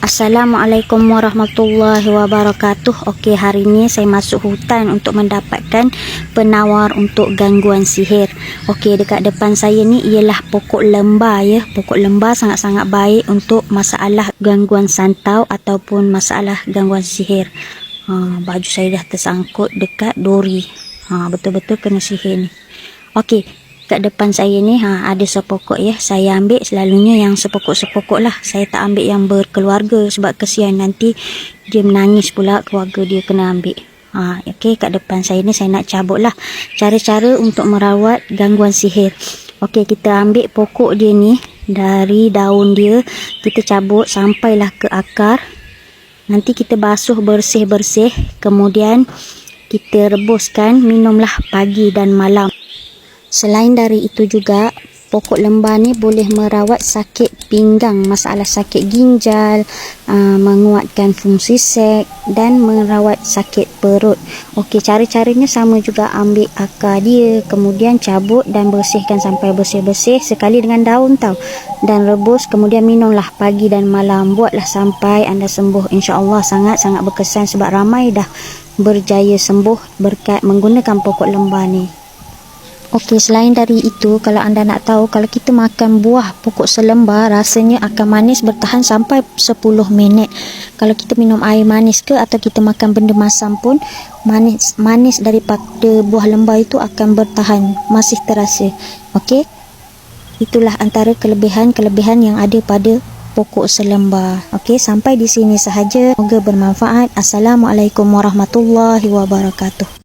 Assalamualaikum warahmatullahi wabarakatuh. Okey, hari ini saya masuk hutan untuk mendapatkan penawar untuk gangguan sihir. Okey, dekat depan saya ni ialah pokok lembar ya. Pokok lembar sangat-sangat baik untuk masalah gangguan santau ataupun masalah gangguan sihir. Ha, baju saya dah tersangkut dekat dori. Ha, betul-betul kena sihir ni. Okey, kat depan saya ni ha, ada sepokok ya. Saya ambil selalunya yang sepokok-sepokok lah. Saya tak ambil yang berkeluarga sebab kesian nanti dia menangis pula keluarga dia kena ambil. Ha, okay, kat depan saya ni saya nak cabut lah. Cara-cara untuk merawat gangguan sihir. Okey, kita ambil pokok dia ni dari daun dia. Kita cabut sampailah ke akar. Nanti kita basuh bersih-bersih. Kemudian kita rebuskan minumlah pagi dan malam. Selain dari itu juga, pokok lembar ni boleh merawat sakit pinggang, masalah sakit ginjal, aa, menguatkan fungsi seks dan merawat sakit perut. Okey, cara-caranya sama juga ambil akar dia, kemudian cabut dan bersihkan sampai bersih-bersih sekali dengan daun tau. Dan rebus, kemudian minumlah pagi dan malam. Buatlah sampai anda sembuh. InsyaAllah sangat-sangat berkesan sebab ramai dah berjaya sembuh berkat menggunakan pokok lembar ni. Okey, selain dari itu, kalau anda nak tahu, kalau kita makan buah pokok selembar, rasanya akan manis bertahan sampai 10 minit. Kalau kita minum air manis ke atau kita makan benda masam pun, manis manis daripada buah lembar itu akan bertahan, masih terasa. Okey? Itulah antara kelebihan-kelebihan yang ada pada pokok selembar. Okey, sampai di sini sahaja. Semoga bermanfaat. Assalamualaikum warahmatullahi wabarakatuh.